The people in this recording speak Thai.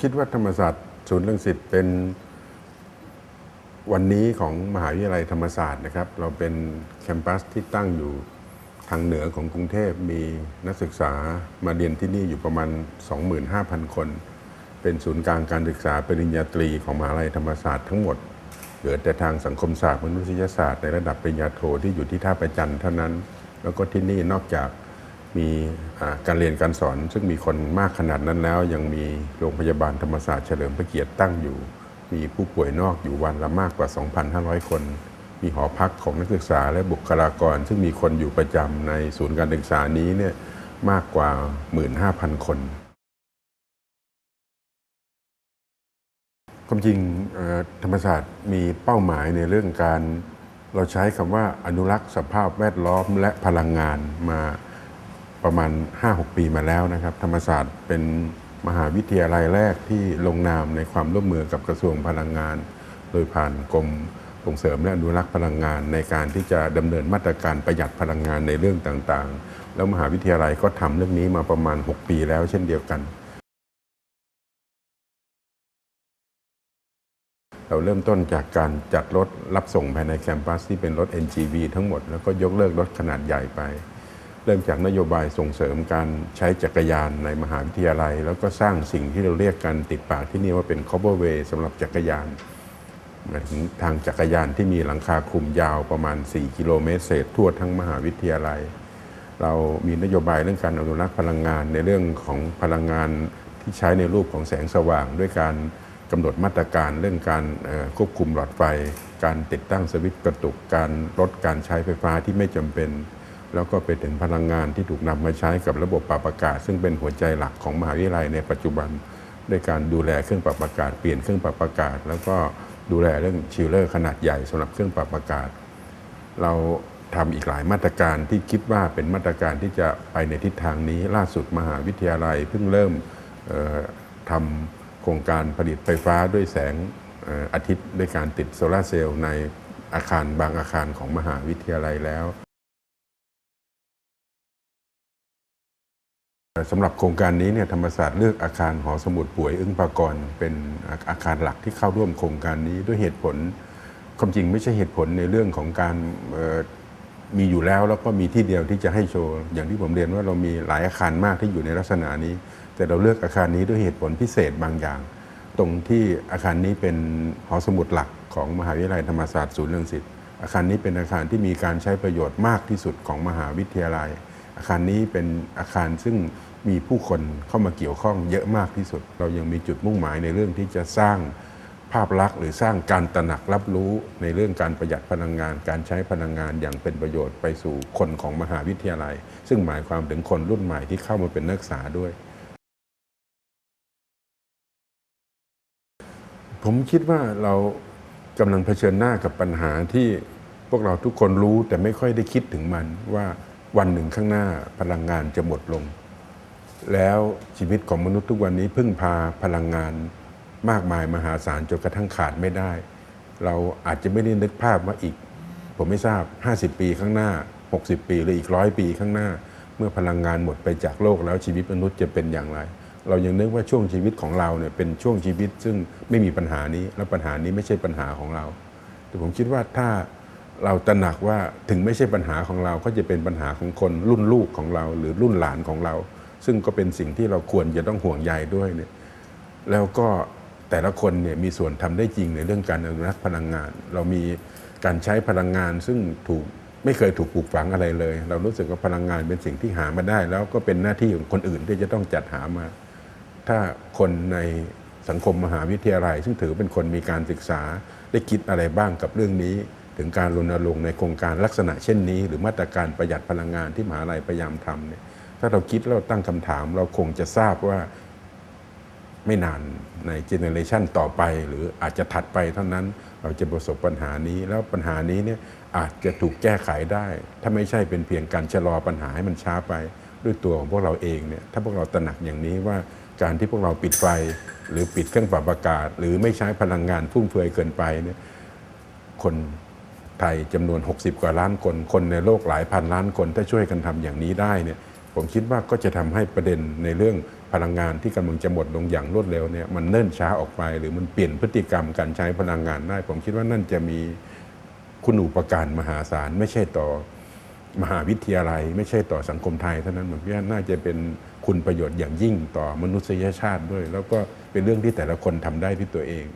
คิดว่าธรรมศาสตร์ศูนย์เรื่องสิทธิเป็นวันนี้ของมหาวิทยาลัยธรรมศาสตร์นะครับ เราเป็นแคมปัสที่ตั้งอยู่ทางเหนือของกรุงเทพมีนักศึกษามาเรียนที่นี่อยู่ประมาณ 25,000 คน เป็นศูนย์กลางการศึกษาปริญญาตรีของมหาวิทยาลัยธรรมศาสตร์ทั้งหมด เหลือแต่ทางสังคมศาสตร์มนุษยศาสตร์ในระดับปริญญาโทที่อยู่ที่ท่าประจันเท่านั้น แล้วก็ที่นี่นอกจาก มีการเรียนการสอน ซึ่งมีคนมากขนาดนั้นแล้ว ยังมีโรงพยาบาลธรรมศาสตร์เฉลิมพระเกียรติตั้งอยู่ มีผู้ป่วยนอกอยู่วันละมากกว่า 2,500 คน มีหอพักของนักศึกษาและบุคลากร ซึ่งมีคนอยู่ประจำในศูนย์การศึกษานี้เนี่ยมากกว่า 15,000 คนความจริงธรรมศาสตร์มีเป้าหมายในเรื่องการ เราใช้คำว่าอนุรักษ์สภาพแวดล้อมและพลังงานมา ประมาณ 5-6 ปีมาแล้วนะครับ ธรรมศาสตร์เป็นมหาวิทยาลัยแรกที่ลงนามในความร่วมมือกับกระทรวงพลังงาน โดยผ่านกรมส่งเสริมและอนุรักษ์พลังงาน ในการที่จะดำเนินมาตรการประหยัดพลังงานในเรื่องต่างๆ แล้วมหาวิทยาลัยก็ทำเรื่องนี้มาประมาณ 6 ปีแล้วเช่นเดียวกัน เราเริ่มต้นจากการจัดรถรับส่งภายในแคมปัสที่เป็นรถ NGV ทั้งหมดแล้วก็ยกเลิกรถขนาดใหญ่ไป เริ่มจากนโยบายส่งเสริมการใช้จักรยานในมหาวิทยาลัย แล้วก็สร้างสิ่งที่เราเรียกกันติดปากที่นี่ว่าเป็น cover way สำหรับจักรยานหมายถึงทางจักรยานที่มีหลังคาคลุมยาวประมาณ 4 กิโลเมตรเศษทั่วทั้งมหาวิทยาลัย เรามีนโยบายเรื่องการอนุรักษ์พลังงานในเรื่องของพลังงานที่ใช้ในรูปของแสงสว่าง ด้วยการกำหนดมาตรการเรื่องการควบคุมหลอดไฟ การติดตั้งสวิตช์กระตุกการลดการใช้ไฟฟ้าที่ไม่จำเป็น แล้วก็ไปถึงพลังงานที่ถูกนำมาใช้กับระบบปรับอากาศ ซึ่งเป็นหัวใจหลักของมหาวิทยาลัยในปัจจุบันด้วยการดูแลเครื่องปรับอากาศ เปลี่ยนเครื่องปรับอากาศ แล้วก็ดูแลเรื่องชิลเลอร์ขนาดใหญ่สำหรับเครื่องปรับอากาศ เราทำอีกหลายมาตรการที่คิดว่าเป็นมาตรการที่จะไปในทิศทางนี้ล่าสุดมหาวิทยาลัยเพิ่งเริ่มเอ่อทำโครงการผลิตไฟฟ้าด้วยแสงเอ่ออาทิตย์ด้วยการติดโซลาร์เซลล์ในอาคารบางอาคารของมหาวิทยาลัยแล้ว สำหรับโครงการนี้เนี่ยธรรมศาสตร์เลือกอาคารหอสมุดป่วยอึ้งปากรเป็นอาคารหลักที่เข้าร่วมโครงการนี้ด้วยเหตุผลความจริงไม่ใช่เหตุผลในเรื่องของการมีอยู่แล้วแล้วก็มีที่เดียวที่จะให้โชว์ อย่างที่ผมเรียนว่าเรามีหลายอาคารมากที่อยู่ในลักษณะนี้ แต่เราเลือกอาคารนี้ด้วยเหตุผลพิเศษบางอย่าง ตรงที่อาคารนี้เป็นหอสมุดหลักของมหาวิทยาลัยธรรมศาสตร์ศูนย์เรืองสิทธิ์อาคารนี้เป็นอาคารที่มีการใช้ประโยชน์มากที่สุดของมหาวิทยาลัย อาคารนี้เป็นอาคารซึ่งมีผู้คนเข้ามาเกี่ยวข้องเยอะมากที่สุด เรายังมีจุดมุ่งหมายในเรื่องที่จะสร้างภาพลักษณ์หรือสร้างการตระหนักรับรู้ในเรื่องการประหยัดพลังงาน การใช้พลังงานอย่างเป็นประโยชน์ไปสู่คนของมหาวิทยาลัย ซึ่งหมายความถึงคนรุ่นใหม่ที่เข้ามาเป็นนักศึกษาด้วย ผมคิดว่าเรากำลังเผชิญหน้ากับปัญหาที่พวกเราทุกคนรู้แต่ไม่ค่อยได้คิดถึงมันว่า วันหนึ่งข้างหน้าพลังงานจะหมดลง แล้วชีวิตของมนุษย์ทุกวันนี้พึ่งพาพลังงานมากมายมหาศาลจนกระทั่งขาดไม่ได้ เราอาจจะไม่ได้นึกภาพว่าอีก ผมไม่ทราบ 50 ปีข้างหน้า 60 ปีหรืออีกร้อยปีข้างหน้า เมื่อพลังงานหมดไปจากโลกแล้วชีวิตมนุษย์จะเป็นอย่างไร เรายังนึกว่าช่วงชีวิตของเราเนี่ยเป็นช่วงชีวิตซึ่งไม่มีปัญหานี้และปัญหานี้ไม่ใช่ปัญหาของเรา แต่ผมคิดว่าถ้า เราตระหนักว่าถึงไม่ใช่ปัญหาของเราก็จะเป็นปัญหาของคนรุ่นลูกของเรา หรือรุ่นหลานของเรา ซึ่งก็เป็นสิ่งที่เราควรจะต้องห่วงใยด้วยเนี่ยแล้วก็แต่ละคนเนี่ยมีส่วนทำได้จริงในเรื่องการอนุรักษ์พลังงาน เรามีการใช้พลังงานซึ่งถูกไม่เคยถูกปลูกฝังอะไรเลย เรารู้สึกว่าพลังงานเป็นสิ่งที่หามาได้ แล้วก็เป็นหน้าที่ของคนอื่นที่จะต้องจัดหามา ถ้าคนในสังคมมหาวิทยาลัย ซึ่งถือเป็นคนมีการศึกษาได้คิดอะไรบ้างกับเรื่องนี้ ถึงการรณรงค์ในโครงการลักษณะเช่นนี้ หรือมาตรการประหยัดพลังงานที่มหาลัยพยายามทำเนี่ยถ้าเราคิดแล้วตั้งคำถาม เราคงจะทราบว่าไม่นานในเจเนอเรชันต่อไป หรืออาจจะถัดไปเท่านั้นเราจะประสบปัญหานี้แล้วปัญหานี้เนี่ยอาจจะถูกแก้ไขได้ ถ้าไม่ใช่เป็นเพียงการชะลอปัญหาให้มันช้าไป ด้วยตัวของพวกเราเองเนี่ยถ้าพวกเราตระหนักอย่างนี้ว่าการที่พวกเราปิดไฟ หรือปิดเครื่องปรับอากาศ หรือไม่ใช้พลังงานฟุ่มเฟือยเกินไปเนี่ยคน ไทยจำนวน 60 กว่าล้านคน คนในโลกหลายพันล้านคน ถ้าช่วยกันทำอย่างนี้ได้เนี่ยผมคิดว่าก็จะทำให้ประเด็นในเรื่องพลังงานที่กำลังจะหมดลงอย่างรวดเร็วเนี่ยมันเนิ่นช้าออกไป หรือมันเปลี่ยนพฤติกรรมการใช้พลังงานได้ ผมคิดว่านั่นจะมีคุณูปการมหาศาลไม่ใช่ต่อมหาวิทยาลัย ไม่ใช่ต่อสังคมไทยเท่านั้นผมคิดว่าน่าจะเป็นคุณประโยชน์อย่างยิ่งต่อมนุษยชาติด้วย แล้วก็เป็นเรื่องที่แต่ละคนทำได้ที่ตัวเอง